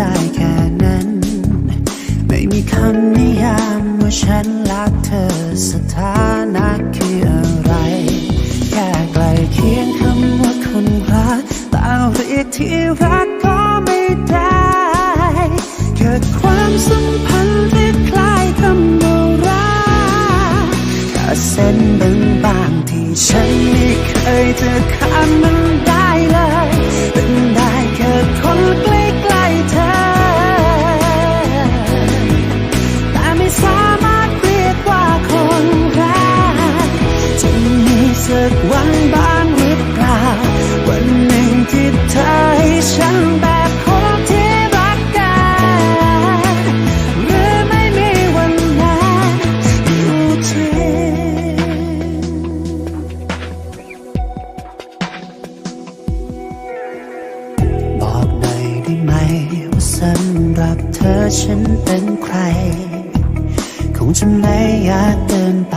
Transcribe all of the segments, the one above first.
ได้แค่นั้น ไม่มีคำนิยามว่าฉันรักเธอสถานะคืออะไร แค่ใกลเคียงคำว่าคนรักแต่เรียกที่รักก็ไม่ได้เกิดความสัมพันธ์ที่คล้ายคำว่ารักแค่เส้นบางๆที่ฉันไม่เคยจะข้ามมันได้เลยเป็นได้แค่คนใกล้ สักวันบ้างหรือเปล่าวันหนึ่งที่เธอให้ฉันแบบคนที่รักกันหรือไม่มีวันนั้นอยู่จริงบอกหน่อยได้ไหมว่าสำหรับเธอฉันเป็นใคร คงจะไม่ยากเกินไป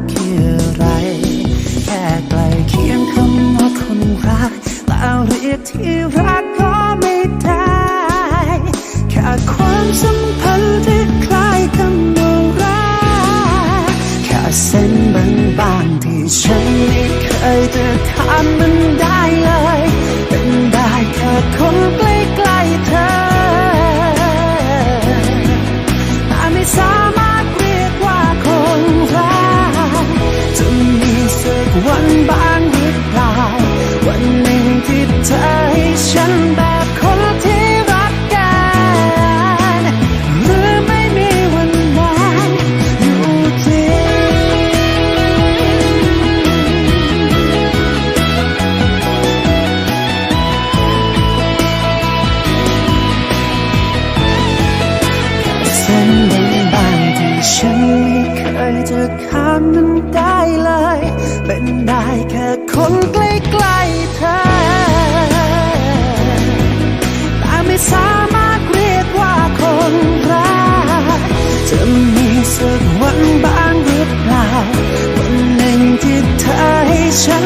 ความสัมพันธ์ที่คล้ายคำว่ารักแค่เส้นบางๆที่ฉันไม่เคยจะข้ามมันได้เลย เป็นได้แค่คนใกล้ๆเธอแต่ไม่สามารถเรียกว่าคนรักจะมีสักวันบ้างหรือเปล่าวันหนึ่งที่เธอให้ฉัน ยจะข้ามมันได้เลย เป็นได้แค่คนใกล้ๆเธอแต่ไม่สามารถเรียกว่าคนรักจะมีสักวันบ้างหรือเปล่าวันหนึ่งที่เธอให้ฉัน